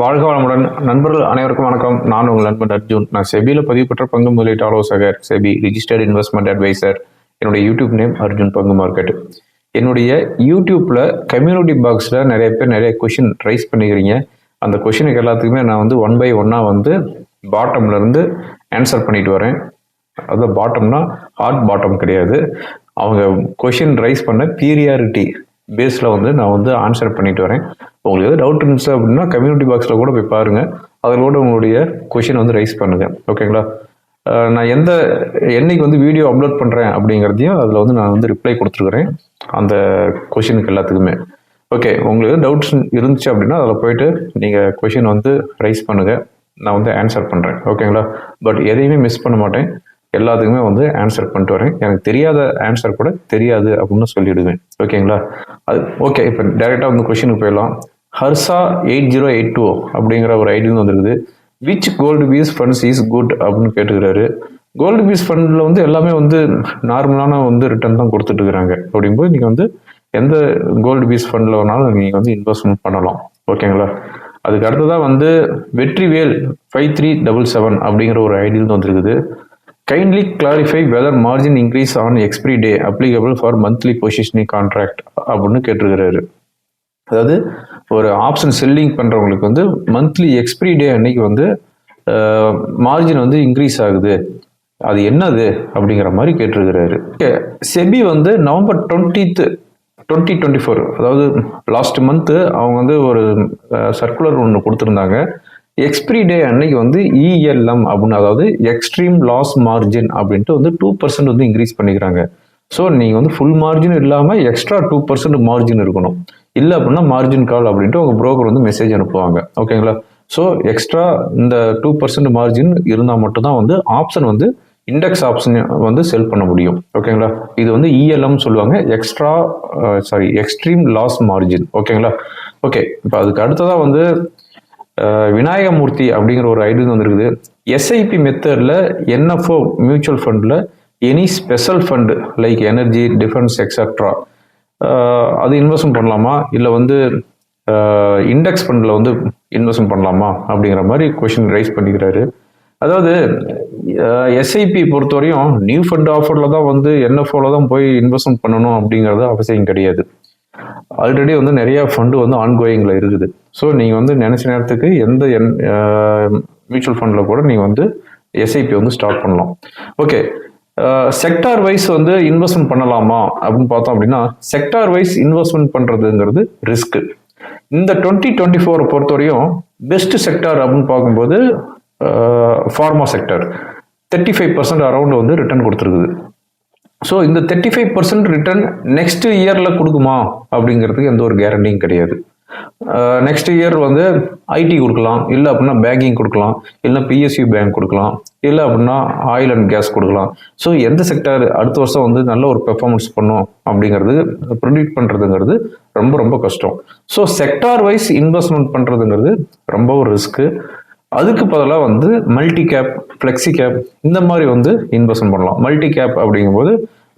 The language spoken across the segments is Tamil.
வாழ்க வளமுடன். நண்பர்கள் அனைவருக்கும் வணக்கம். நான் உங்கள் நண்பன் அர்ஜுன். நான் செபியில் பதிவு பெற்ற பங்கு முதலீட்டு ஆலோசகர் செபி ரிஜிஸ்டர்ட் இன்வெஸ்ட்மெண்ட் அட்வைசர் என்னுடைய யூடியூப் நேம் அர்ஜுன் பங்கு மார்க்கெட் என்னுடைய யூடியூப்ல கம்யூனிட்டி பாக்ஸில் நிறைய பேர் நிறைய கொஷின் ரைஸ் பண்ணிக்கிறீங்க. அந்த கொஷினுக்கு எல்லாத்துக்குமே நான் வந்து ஒன் பை ஒன்னாக வந்து பாட்டம்ல இருந்து ஆன்சர் பண்ணிட்டு வரேன். அதாவது பாட்டம்னா ஹார்ட் பாட்டம் கிடையாது. அவங்க கொஷின் ரைஸ் பண்ண பீரியாரிட்டி பேஸில் வந்து நான் வந்து ஆன்சர் பண்ணிட்டு வரேன். உங்களுக்கு எதாவது டவுட் இருந்துச்சு அப்படின்னா கம்யூனிட்டி பாக்ஸில் கூட போய் பாருங்கள் அதில் கூட உங்களுடைய கொஷின் வந்து ரைஸ் பண்ணுங்கள் ஓகேங்களா நான் எந்த என்னைக்கு வந்து வீடியோ அப்லோட் பண்ணுறேன் அப்படிங்கிறதையும் அதில் வந்து நான் வந்து ரிப்ளை கொடுத்துருக்குறேன். அந்த கொஷினுக்கு எல்லாத்துக்குமே. ஓகே உங்களுக்கு டவுட்ஸ் இருந்துச்சு அப்படின்னா அதில் போயிட்டு நீங்கள் கொஷின் வந்து ரைஸ் பண்ணுங்கள் நான் வந்து ஆன்சர் பண்ணுறேன் ஓகேங்களா பட் எதையுமே மிஸ் பண்ண மாட்டேன். எல்லாத்துக்குமே வந்து ஆன்சர் பண்ணிட்டு வரேன். எனக்கு தெரியாத ஆன்சர் கூட தெரியாது அப்படின்னு சொல்லிடுவேன். ஓகேங்களா அது ஓகே இப்போ டேரெக்டாக வந்து கொஷினுக்கு போயிடலாம். Harsha eight zero eight two அப்படிங்கிற ஒரு ஐடியில் வந்துருக்குது. Which gold bees funds is good அப்படின்னு கேட்டுக்கிறாரு. கோல்டு பீஸ் ஃபண்டில் வந்து எல்லாமே வந்து நார்மலான வந்து ரிட்டர்ன் தான் கொடுத்துட்டு இருக்கிறாங்க. அப்படிங்கும்போது நீங்கள் வந்து எந்த கோல்டு பீஸ் ஃபண்டில் வேணாலும் நீங்கள் வந்து இன்வெஸ்ட்மெண்ட் பண்ணலாம். ஓகேங்களா? அதுக்கு அடுத்ததாக வந்து Vetrivel five three double seven அப்படிங்கிற ஒரு ஐடியில் வந்துருக்குது. Kindly clarify whether margin increase on expiry day applicable for monthly positioning contract அப்படின்னு கேட்டிருக்கிறாரு அதாவது ஒரு ஆப்ஷன் செல்லிங் பண்ணுறவங்களுக்கு வந்து மந்த்லி எக்ஸ்பிரி டே அன்னைக்கு வந்து மார்ஜின் வந்து இன்க்ரீஸ் ஆகுது. அது என்னது? அப்படிங்கிற மாதிரி கேட்டிருக்கிறாரு. செபி வந்து November twentieth twenty twenty four அதாவது லாஸ்ட் மந்த்து அவங்க வந்து ஒரு சர்க்குலர் ஒன்று கொடுத்துருந்தாங்க. எக்ஸ்பிரி டே அன்னைக்கு வந்து இஎல்எம் அப்படின்னு அதாவது எக்ஸ்ட்ரீம் லாஸ் மார்ஜின் அப்படின்ட்டு வந்து டூ பர்சன்ட் வந்து இன்க்ரீஸ் பண்ணிக்கிறாங்க. ஸோ நீங்கள் வந்து ஃபுல் மார்ஜின் இல்லாமல் எக்ஸ்ட்ரா டூ பர்சன்ட் மார்ஜின் இருக்கணும். இல்லை அப்படின்னா மார்ஜின் கால் அப்படின்ட்டு உங்கள் ப்ரோக்கர் வந்து மெசேஜ் அனுப்புவாங்க. ஓகேங்களா ஸோ எக்ஸ்ட்ரா இந்த டூ பர்சன்ட் மார்ஜின் இருந்தால் மட்டும்தான் வந்து ஆப்ஷன் வந்து இண்டெக்ஸ் ஆப்ஷன் வந்து செல் பண்ண முடியும். ஓகேங்களா இது வந்து இஎல்எம் சொல்லுவாங்க. Extra sorry extreme loss margin ஓகேங்களா ஓகே இப்போ அதுக்கு அடுத்ததாக வந்து விநாயகமூர்த்தி அப்படிங்கிற ஒரு ஐடியா வந்துருக்குது எஸ்ஐபி மெத்தடில் என்எஃப்ஓ மியூச்சுவல் ஃபண்டில் any special fund like energy defence extra அது இன்வெஸ்ட்மெண்ட் பண்ணலாமா? இல்லை வந்து uh, இண்டெக்ஸ் ஃபண்டில் வந்து இன்வெஸ்ட்மெண்ட் பண்ணலாமா? அப்படிங்கிற மாதிரி கொஷின் ரைஸ் பண்ணிக்கிறாரு. அதாவது uh, எஸ்ஐபி பொறுத்தவரையும் நியூ ஃபண்ட் ஆஃபரில் தான் வந்து என்எஃப்ஓவில் தான் போய் இன்வெஸ்ட்மெண்ட் பண்ணணும் அப்படிங்கிறது அவசியம் கிடையாது. ஆல்ரெடி வந்து நிறைய ஃபண்டு வந்து ஆன்கோயிங்கில் இருக்குது. ஸோ நீங்கள் வந்து நினச்ச நேரத்துக்கு எந்த என் மியூச்சுவல் ஃபண்டில் கூட நீங்கள் வந்து எஸ்ஐபி வந்து ஸ்டார்ட் பண்ணலாம். ஓகே செக்டார் வைஸ் வந்து இன்வெஸ்ட்மெண்ட் பண்ணலாமா அப்படின்னு பார்த்தோம் அப்படின்னா செக்டார் வைஸ் இன்வெஸ்ட்மெண்ட் பண்ணுறதுங்கிறது ரிஸ்க்கு இந்த டுவெண்ட்டி டுவெண்ட்டி ஃபோரை பொறுத்தவரையும் பெஸ்ட் செக்டார் அப்படின்னு பார்க்கும்போது pharma sector thirty five percent around வந்து ரிட்டர்ன் கொடுத்துருக்குது. ஸோ இந்த thirty five percent return next இயரில் கொடுக்குமா அப்படிங்கிறதுக்கு எந்த ஒரு கேரண்டியும் கிடையாது. நெக்ஸ்ட் இயர் வந்து ஐடி கொடுக்கலாம். இல்லை அப்படின்னா பேங்கிங் கொடுக்கலாம். இல்லை பிஎஸ்யூ பேங்க் கொடுக்கலாம். இல்லை அப்படின்னா ஆயில் அண்ட் கேஸ் கொடுக்கலாம். ஸோ எந்த செக்டர் அடுத்த வருஷம் வந்து நல்ல ஒரு பெர்ஃபார்மன்ஸ் பண்ணும் அப்படிங்கிறது ப்ரிடிக்ட் பண்ணுறதுங்கிறது ரொம்ப ரொம்ப கஷ்டம். ஸோ செக்டார் வைஸ் இன்வெஸ்ட்மெண்ட் பண்ணுறதுங்கிறது ரொம்ப ஒரு ரிஸ்க்கு அதுக்கு பதிலாக வந்து மல்டி கேப் ஃப்ளெக்ஸி கேப் இந்த மாதிரி வந்து இன்வெஸ்ட்மெண்ட் பண்ணலாம். மல்டி கேப் அப்படிங்கும்போது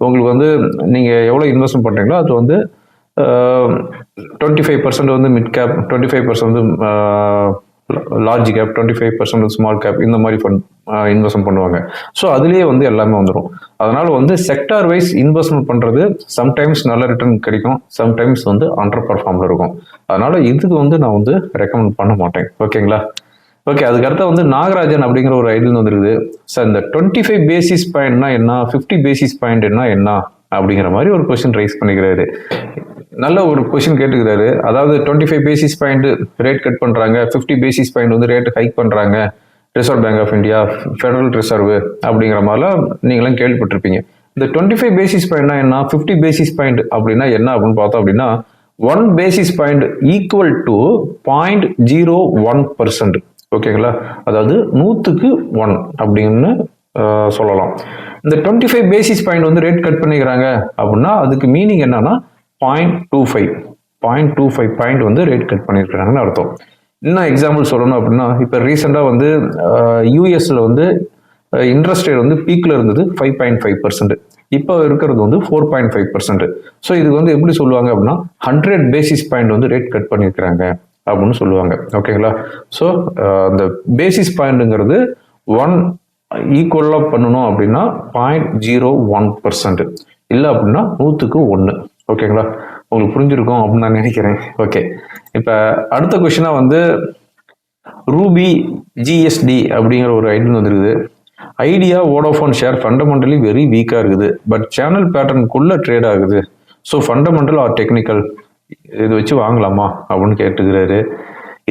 உங்களுக்கு வந்து நீங்கள் எவ்வளோ இன்வெஸ்ட்மெண்ட் பண்ணுறீங்களோ அது வந்து டுவெண்ட்டி ஃபைவ் பர்சன்ட் வந்து mid cap twenty five percent வந்து large cap twenty five percent small cap இந்த மாதிரி ஃபண்ட் இன்வெஸ்ட்மெண்ட் பண்ணுவாங்க. ஸோ அதுலேயே வந்து எல்லாமே வந்துடும் அதனால் வந்து செக்டார் வைஸ் இன்வெஸ்ட்மெண்ட் பண்ணுறது சம்டைம்ஸ் நல்ல ரிட்டர்ன் கிடைக்கும் சம்டைம்ஸ் வந்து அண்டர் பர்ஃபார்மில் இருக்கும். அதனால் இதுக்கு வந்து நான் வந்து ரெக்கமெண்ட் பண்ண மாட்டேன். ஓகேங்களா ஓகே அதுக்கு வந்து நாகராஜன் அப்படிங்கிற ஒரு ஐடியில் வந்துருக்குது. சார் இந்த டுவெண்ட்டி ஃபைவ் பேசிஸ் பாயிண்ட்னா என்ன ஃபிஃப்டி பேசிஸ் பாயிண்ட்னா என்ன அப்படிங்கிற மாதிரி ஒரு கொஸ்டின் ரைஸ் பண்ணிக்கிறாரு. நல்ல ஒரு கொஷின் கேட்டுக்கிறாரு. அதாவது twenty five basis point rate cut பண்ணுறாங்க ஃபிஃப்டி பேசிஸ் பாயிண்ட் வந்து ரேட் ஹைக் பண்ணுறாங்க Reserve Bank of India Federal Reserve அப்படிங்கிற மாதிரிலாம் நீங்களாம் கேள்விப்பட்டிருப்பீங்க. இந்த டுவெண்ட்டி ஃபைவ் பேசிஸ் பாயிண்ட்னா என்ன? ஃபிஃப்டி பேசிஸ் பாயிண்ட் அப்படின்னா என்ன அப்படின்னு பார்த்தோம் அப்படின்னா one basis point equal to point zero one percent ஓகேங்களா? அதாவது நூற்றுக்கு ஒன் அப்படின்னு சொல்லலாம். இந்த டுவெண்ட்டி ஃபைவ் பேசிஸ் பாயிண்ட் வந்து ரேட் கட் பண்ணிக்கிறாங்க அப்படின்னா அதுக்கு மீனிங் என்னன்னா point two five point two five point வந்து ரேட் கட் பண்ணியிருக்கிறாங்கன்னு அர்த்தம். இன்னும் எக்ஸாம்பிள் சொல்லணும் அப்படின்னா இப்போ ரீசெண்டாக வந்து யூஎஸில் வந்து இன்ட்ரெஸ்ட் ரேட் வந்து பீக்கில் இருந்தது ஃபைவ் பாயிண்ட் ஃபைவ் பர்சன்ட் இப்போ இருக்கிறது வந்து four point five percent so இது வந்து எப்படி சொல்லுவாங்க அப்படின்னா ஹண்ட்ரட் பேசிஸ் பாயிண்ட் வந்து ரேட் கட் பண்ணியிருக்கிறாங்க அப்படின்னு சொல்லுவாங்க. ஓகேங்களா ஸோ அந்த பேசிஸ் பாயிண்ட்டுங்கிறது ஒன் ஈக்குவலாக பண்ணணும் அப்படின்னா பாயிண்ட் ஜீரோ ஒன் பர்சன்ட் இல்லை அப்படின்னா நூற்றுக்கு ஒன்று ஓகேங்களா உங்களுக்கு புரிஞ்சிருக்கும் அப்படின்னு நான் நினைக்கிறேன். ஓகே இப்போ அடுத்த கொஷினாக வந்து ரூபி ஜிஎஸ்டி அப்படிங்கிற ஒரு ஐடியன் வந்துருக்குது. Idea Vodafone share fundamentally very வீக்காக இருக்குது. பட் சேனல் பேட்டர்னுக்குள்ளே ட்ரேட் ஆகுது ஸோ ஃபண்டமெண்டல் ஆர் டெக்னிக்கல் இது வச்சு வாங்கலாமா அப்படின்னு கேட்டுக்கிறாரு.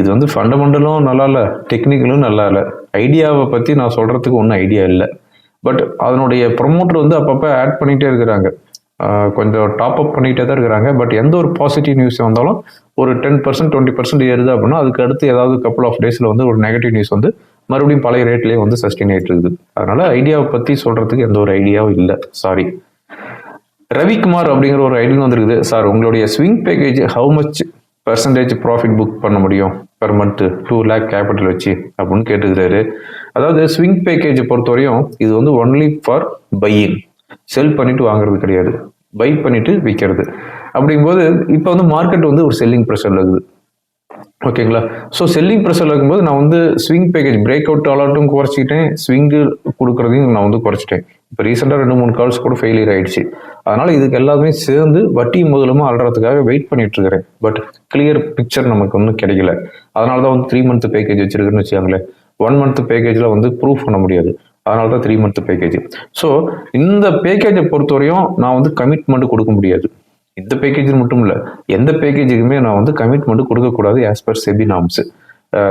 இது வந்து ஃபண்டமெண்டலும் நல்லா இல்லை டெக்னிக்கலும் நல்லா இல்லை. ஐடியாவை பற்றி நான் சொல்கிறதுக்கு ஒன்றும் ஐடியா இல்லை. பட் அதனுடைய ப்ரொமோட்டர் வந்து அப்பப்போ ஆட் பண்ணிகிட்டே இருக்கிறாங்க. கொஞ்சம் டாப் அப் பண்ணிகிட்டே தான் இருக்கிறாங்க. பட் எந்த ஒரு பாசிட்டிவ் நியூஸ் வந்தாலும் ஒரு டென் பர்சன்ட் டுவெண்ட்டி பர்சன்ட் ஏறுது அப்படின்னா அதுக்கு அடுத்து ஏதாவது கப்பல் ஆஃப் டேஸில் வந்து ஒரு நெகட்டிவ் நியூஸ் வந்து மறுபடியும் பழைய ரேட்லேயே வந்து சஸ்டெயின் ஆகிட்டு இருக்குது. அதனால ஐடியாவை பற்றி சொல்கிறதுக்கு எந்த ஒரு ஐடியாவும் இல்லை. சாரி ரவிக்குமார் அப்படிங்கிற ஒரு ஐடியா வந்துருக்குது. சார் உங்களுடைய swing package how much percentage profit book பண்ண முடியும் per month two lakh capital வச்சு அப்படின்னு கேட்டுக்கிறாரு. அதாவது ஸ்விங் பேக்கேஜை பொறுத்தவரையும் இது வந்து ஒன்லி ஃபார் பையிங் செல் பண்ணிட்டு வாங்குறது கிடையாது. பை பண்ணிட்டு விற்கிறது அப்படிங்கும்போது இப்போ வந்து மார்க்கெட் வந்து ஒரு செல்லிங் ப்ரெஷரில் இருக்குது. ஓகேங்களா ஸோ செல்லிங் ப்ரெஷரில் இருக்கும்போது நான் வந்து ஸ்விங் பேக்கேஜ் பிரேக் அவுட் அலர்ட்டும் குறைச்சிக்கிட்டேன். ஸ்விங்கு கொடுக்குறதையும் நான் வந்து குறைச்சிட்டேன். இப்போ ரீசெண்டாக ரெண்டு மூணு கால்ஸ் கூட ஃபெயிலியர் ஆயிடுச்சு. அதனால் இதுக்கு எல்லாமே சேர்ந்து வட்டி முதலுமா அல்றதுக்காக வெயிட் பண்ணிட்டு இருக்கிறேன். பட் கிளியர் பிக்சர் நமக்கு ஒன்றும் கிடைக்கல. அதனால தான் வந்து த்ரீ மந்த் பேக்கேஜ் வச்சிருக்குன்னு வச்சுக்காங்களேன். ஒன் மந்த் பேக்கேஜில் வந்து ப்ரூஃப் பண்ண முடியாது. அதனால தான் த்ரீ மந்த் பேக்கேஜ் ஸோ இந்த பேக்கேஜை பொறுத்தவரையும் நான் வந்து கமிட்மெண்ட் கொடுக்க முடியாது. இந்த பேக்கேஜ் மட்டும் இல்லை எந்த பேக்கேஜுக்குமே நான் வந்து கமிட்மெண்ட் கொடுக்கக்கூடாது as per SEBI norms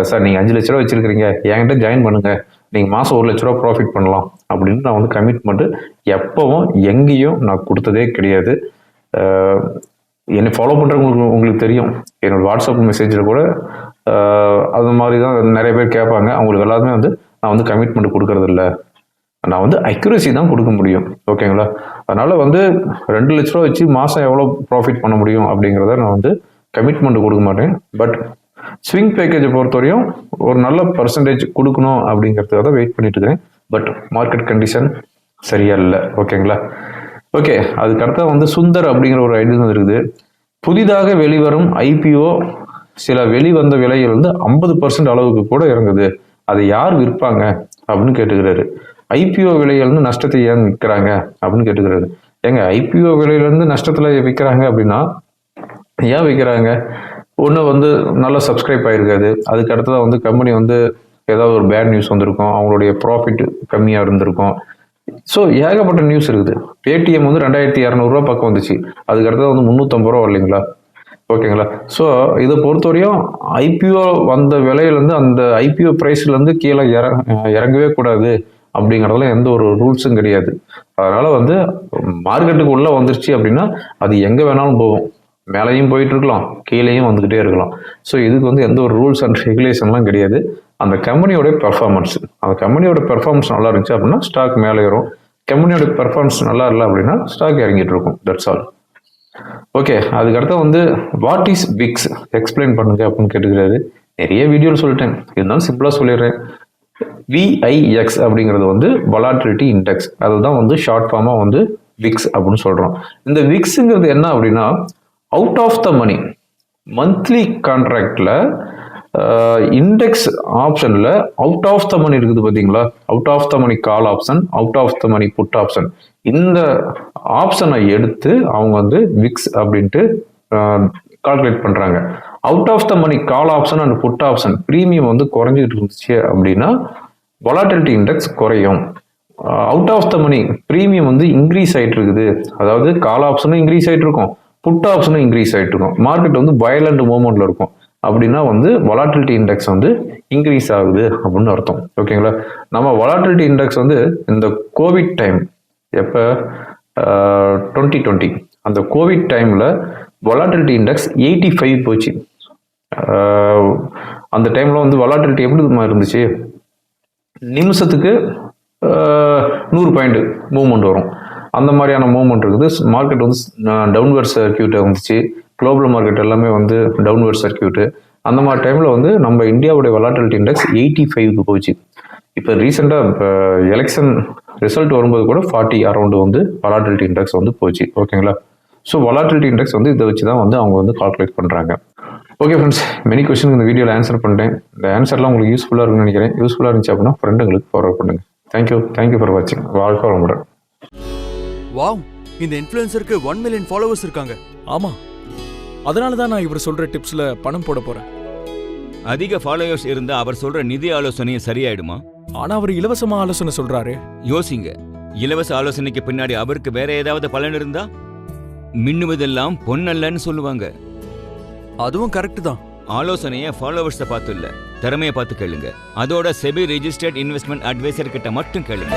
sir நீங்கள் அஞ்சு லட்ச ரூபா வச்சிருக்கிறீங்க என்கிட்ட ஜாயின் பண்ணுங்கள் நீங்கள் மாதம் ஒரு லட்ச ரூபா ப்ராஃபிட் பண்ணலாம். அப்படின்னு நான் வந்து கமிட்மெண்ட் எப்பவும் எங்கேயும் நான் கொடுத்ததே கிடையாது. என்னை ஃபாலோ பண்ணுறவங்களுக்கு உங்களுக்கு தெரியும். என்னோடய வாட்ஸ்அப் மெசேஜில் கூட அது மாதிரி தான் நிறைய பேர் கேட்பாங்க. அவங்களுக்கு எல்லாருமே வந்து நான் வந்து கமிட்மெண்ட் கொடுக்கறதில்ல. நான் வந்து அக்யூரசி தான் கொடுக்க முடியும். ஓகேங்களா அதனால் வந்து ரெண்டு லட்ச ரூபா வச்சு மாதம் எவ்வளோ ப்ராஃபிட் பண்ண முடியும் அப்படிங்கிறத நான் வந்து கமிட்மெண்ட் கொடுக்க மாட்டேன். பட் ஸ்விங் பேக்கேஜை பொறுத்தவரையும் ஒரு நல்ல பர்சன்டேஜ் கொடுக்கணும் அப்படிங்கிறதுக்காக தான் வெயிட் பண்ணிட்டு இருக்கேன் பட் மார்க்கெட் கண்டிஷன் சரியா இல்லை. ஓகேங்களா ஓகே அதுக்கடுத்த வந்து சுந்தர் அப்படிங்கிற ஒரு ஐடியா இருக்குது புதிதாக வெளிவரும் ஐபிஓ சில வெளிவந்த விலையிலிருந்து வந்து ஐம்பது பர்சன்ட் அளவுக்கு கூட இறங்குது. அதை யார் விற்பாங்க அப்படின்னு கேட்டுக்கிறாரு. ஐபிஓ விலையிலேருந்து நஷ்டத்தை ஏன் விற்கிறாங்க அப்படின்னு கேட்டுக்கிறாரு. ஏங்க ஐபிஓ விலையிலேருந்து நஷ்டத்தில் விற்கிறாங்க அப்படின்னா ஏன் விற்கிறாங்க? ஒன்று வந்து நல்லா சப்ஸ்கிரைப் ஆகிருக்காது அதுக்கு அடுத்ததாக வந்து கம்பெனி வந்து ஏதாவது ஒரு பேட் நியூஸ் வந்திருக்கும். அவங்களுடைய ப்ராஃபிட் கம்மியாக இருந்திருக்கும். ஸோ ஏகப்பட்ட நியூஸ் இருக்குது. பேடிஎம் வந்து ரெண்டாயிரத்தி இரநூறுவா பக்கம் வந்துச்சு. அதுக்கு அடுத்தது வந்து முந்நூற்றம்பது ரூபா இல்லைங்களா ஓகேங்களா? ஸோ இதை பொறுத்தவரையும் ஐபிஓ வந்த விலையிலேருந்து அந்த ஐபிஓ ப்ரைஸ்லேருந்து கீழே இற இறங்கவே கூடாது அப்படிங்கிறதுல எந்த ஒரு ரூல்ஸும் கிடையாது. அதனால் வந்து மார்க்கெட்டுக்கு உள்ளே வந்துருச்சு அப்படின்னா அது எங்கே வேணாலும் போகும். மேலேயும் போயிட்டு இருக்கலாம் கீழேயும் வந்துக்கிட்டே இருக்கலாம். ஸோ இதுக்கு வந்து எந்த ஒரு ரூல்ஸ் அண்ட் ரெகுலேஷன்லாம் கிடையாது. அந்த கம்பெனியோட பெர்ஃபார்மன்ஸ் அந்த கம்பெனியோட பெர்ஃபார்மன்ஸ் நல்லா இருந்துச்சு அப்படின்னா ஸ்டாக் மேலே ஏறும். கம்பெனியோட பெர்ஃபார்மன்ஸ் நல்லா இல்லை அப்படின்னா ஸ்டாக் இறங்கிட்டு இருக்கும். தட்ஸ் ஆல் ஓகே அதுக்கடுத்து வந்து வாட் இஸ் விக்ஸ் எக்ஸ்பிளைன் பண்ணுங்க அப்படின்னு கேட்டுக்கிறாரு. நிறைய வீடியோவில் சொல்லிட்டேன். இருந்தாலும் சிம்பிளாக சொல்லிடுறேன். விஐஎக்ஸ் அப்படிங்கிறது வந்து வலாட்டிலிட்டி இண்டெக்ஸ் அதுதான் வந்து ஷார்ட் ஃபார்மாக வந்து விக்ஸ் அப்படின்னு சொல்கிறோம் இந்த விக்ஸுங்கிறது என்ன அப்படின்னா out of the money monthly கான்ட்ராக்டில் index ஆப்ஷனில் அவுட் ஆஃப் த மணி இருக்குது பார்த்தீங்களா out of the money call option out of the money put option இந்த ஆப்ஷனை எடுத்து அவங்க வந்து விக்ஸ் அப்படின்ட்டு கால்குலேட் பண்ணுறாங்க out of the money call option and put option premium வந்து குறைஞ்சிட்டு இருந்துச்சு அப்படின்னா வொலாட்டிலிட்டி இண்டெக்ஸ் குறையும். Out of the money premium வந்து இன்க்ரீஸ் ஆகிட்டு இருக்குது. அதாவது கால் ஆப்ஷனும் இன்க்ரீஸ் ஆயிட்டு இருக்கும். புட் ஆப்ஷனும் இன்க்ரீஸ் ஆகிட்டு இருக்கும். மார்க்கெட் வந்து வயலண்ட் மூமெண்ட்ல இருக்கும். அப்படின்னா வந்து வொலாட்டிலிட்டி இண்டெக்ஸ் வந்து இன்க்ரீஸ் ஆகுது அப்படின்னு அர்த்தம். ஓகேங்களா நம்ம வொலாட்டிலிட்டி இண்டெக்ஸ் வந்து இந்த கோவிட் டைம் எப்போ? டுவெண்ட்டி டுவெண்ட்டி அந்த கோவிட் டைமில் வொலாட்டிலிட்டி இண்டெக்ஸ் எயிட்டி ஃபைவ் போச்சு அந்த டைமில் வந்து வொலாட்டிலிட்டி எப்படி இருந்துச்சு? நிமிஷத்துக்கு நூறு பாயிண்ட் மூவ்மெண்ட் வரும். அந்த மாதிரியான மூவ்மெண்ட் இருக்குது. மார்க்கெட் வந்து டவுன்வர்ட் சர்க்கியூட் வந்துச்சு. குளோபல் மார்க்கெட் எல்லாமே வந்து டவுன்வர்ட் சர்க்கியூட்டு அந்த மாதிரி டைமில் வந்து நம்ம இந்தியாவுடைய வலாட்டிலிட்டி இண்டெக்ஸ் எயிட்டி ஃபைவ்க்கு போச்சு. இப்போ ரீசெண்டாக இப்போ எலெக்ஷன் ரிசல்ட் வரும்போது கூட ஃபார்ட்டி அரௌண்டு வந்து வலாட்டிலிட்டி இண்டெக்ஸ் வந்து போச்சு. ஓகேங்களா ஸோ வலாட்டிலிட்டி இண்டெக்ஸ் வந்து இதை வச்சு தான் வந்து அவங்க வந்து கால்குலேட் பண்ணுறாங்க ஓகே ஃப்ரெண்ட்ஸ் மெனி கொஸ்டின் இந்த வீடியோவில் ஆன்சர் பண்ணிட்டேன். இந்த ஆன்சர்லாம் உங்களுக்கு யூஸ்ஃபுல்லாக இருக்கும்னு நினைக்கிறேன். யூஸ்ஃபுல்லாக இருந்துச்சு அப்படின்னா ஃப்ரெண்டுங்களுக்கு ஃபார்வர்ட் பண்ணுங்க. Thank you thank you for வாட்சிங் வாழ்க்கை வளமுடன். வாவ் இந்த இன்ஃப்ளூயன்சருக்கு ஒன் மில்லியன் ஃபாலோவர்ஸ் இருக்காங்க. ஆமா. அதனால தான் நான் இவர் சொல்ற டிப்ஸ்ல பணம் போட போறேன். அதிக ஃபாலோயர்ஸ் இருந்தா அவர் சொல்ற நிதி ஆலோசனையும் சரியாயிடுமா? ஆனா அவர் இலவசமா ஆலோசனை சொல்றாரு. யோசிங்க. இலவச ஆலோசனைக்கு பின்னாடி அவருக்கு வேற ஏதாவது பலன் இருந்தா? மின்னுவதெல்லாம் பொன்னல்லன்னு சொல்லுவாங்க. அதுவும் கரெக்ட் தான். ஆலோசனைய ஃபாலோவர்ஸை பார்த்து இல்ல திறமையை பார்த்து கேளுங்க. அதோட செபி ரெஜிஸ்டர்ட் இன்வெஸ்ட்மெண்ட் அட்வைசர் கிட்ட மட்டும் கேளுங்க.